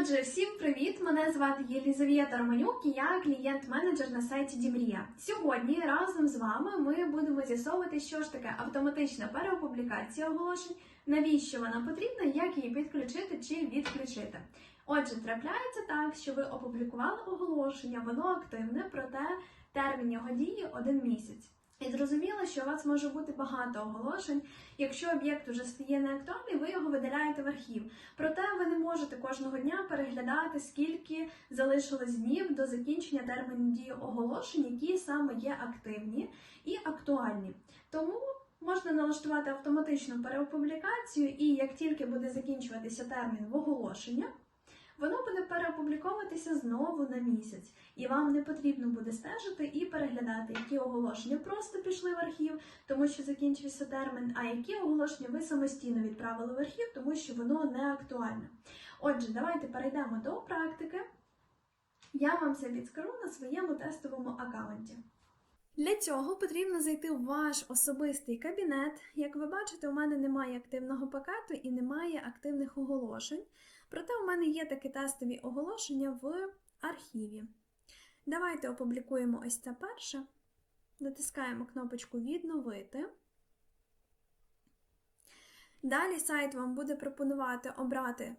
Отже, всім привіт! Мене звати Єлізавета Романюк і я клієнт-менеджер на сайті Дімрія. Сьогодні разом з вами ми будемо з'ясовувати, що ж таке автоматична переопублікація оголошень, навіщо вона потрібна, як її підключити чи відключити. Отже, трапляється так, що ви опублікували оголошення, воно активне, проте термін його дії один місяць. І зрозуміло, що у вас може бути багато оголошень. Якщо об'єкт уже стає неактуальний, ви його видаляєте в архів. Проте ви не можете кожного дня переглядати, скільки залишилось днів до закінчення терміну дії оголошень, які саме є активні і актуальні. Тому можна налаштувати автоматичну переопублікацію, і як тільки буде закінчуватися термін в оголошення, воно буде переопубліковуватися знову на місяць, і вам не потрібно буде стежити і переглядати, які оголошення просто пішли в архів, тому що закінчився термін, а які оголошення ви самостійно відправили в архів, тому що воно не актуальне. Отже, давайте перейдемо до практики. Я вам це підскажу на своєму тестовому аккаунті. Для цього потрібно зайти в ваш особистий кабінет. Як ви бачите, у мене немає активного пакету і немає активних оголошень. Проте у мене є такі тестові оголошення в архіві. Давайте опублікуємо ось це перше. Натискаємо кнопочку Відновити. Далі сайт вам буде пропонувати обрати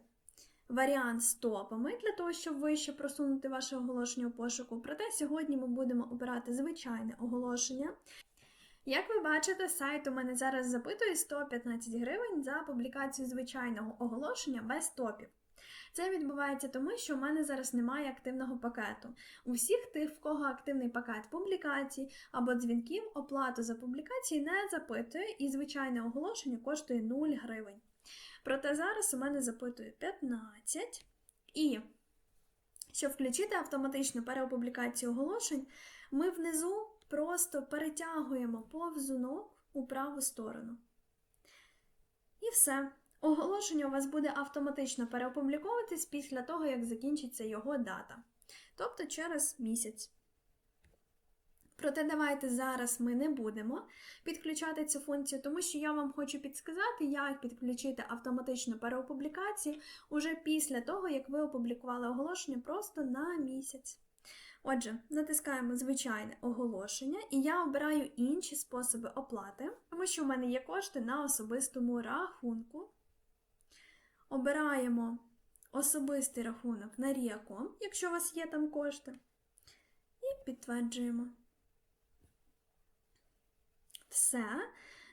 варіант з топами для того, щоб вище просунути ваше оголошення у пошуку. Проте сьогодні ми будемо обирати звичайне оголошення. Як ви бачите, сайт у мене зараз запитує 115 гривень за публікацію звичайного оголошення без топів. Це відбувається тому, що в мене зараз немає активного пакету. У всіх тих, в кого активний пакет публікацій або дзвінків, оплату за публікації не запитує, і звичайне оголошення коштує 0 гривень. Проте зараз у мене запитує 15. І щоб включити автоматичну переопублікацію оголошень, ми внизу просто перетягуємо повзунок у праву сторону. І все. Оголошення у вас буде автоматично переопубліковуватись після того, як закінчиться його дата. Тобто через місяць. Проте давайте зараз ми не будемо підключати цю функцію, тому що я вам хочу підсказати, як підключити автоматичну переопублікацію уже після того, як ви опублікували оголошення просто на місяць. Отже, натискаємо звичайне оголошення, і я обираю інші способи оплати, тому що в мене є кошти на особистому рахунку. Обираємо особистий рахунок на Ріаком, якщо у вас є там кошти, і підтверджуємо. Все,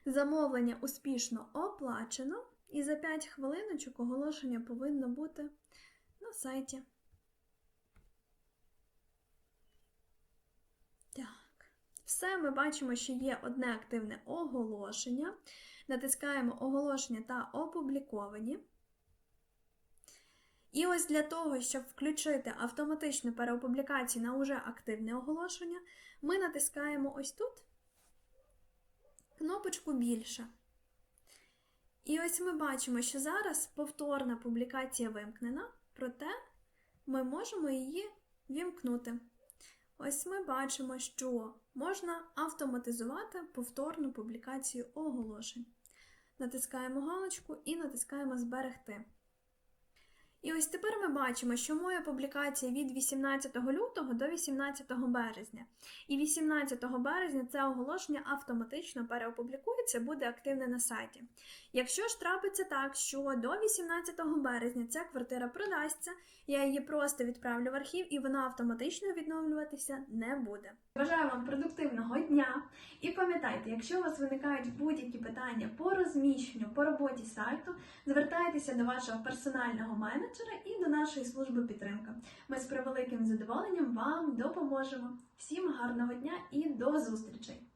замовлення успішно оплачено, і за 5 хвилиночок оголошення повинно бути на сайті. Так, все, ми бачимо, що є одне активне оголошення. Натискаємо оголошення та опубліковані. І ось для того, щоб включити автоматичну переопублікацію на уже активне оголошення, ми натискаємо ось тут кнопочку більше. І ось ми бачимо, що зараз повторна публікація вимкнена, проте ми можемо її вімкнути. Ось ми бачимо, що можна автоматизувати повторну публікацію оголошень. Натискаємо галочку і натискаємо Зберегти. І ось тепер ми бачимо, що моя публікація від 18 лютого до 18 березня. І 18 березня це оголошення автоматично переопублікується, буде активне на сайті. Якщо ж трапиться так, що до 18 березня ця квартира продасться, я її просто відправлю в архів і вона автоматично відновлюватися не буде. Бажаю вам продуктивного дня і пам'ятайте, якщо у вас виникають будь-які питання по розміщенню, по роботі сайту, звертайтеся до вашого персонального менеджера і до нашої служби підтримки. Ми з превеликим задоволенням вам допоможемо. Всім гарного дня і до зустрічей!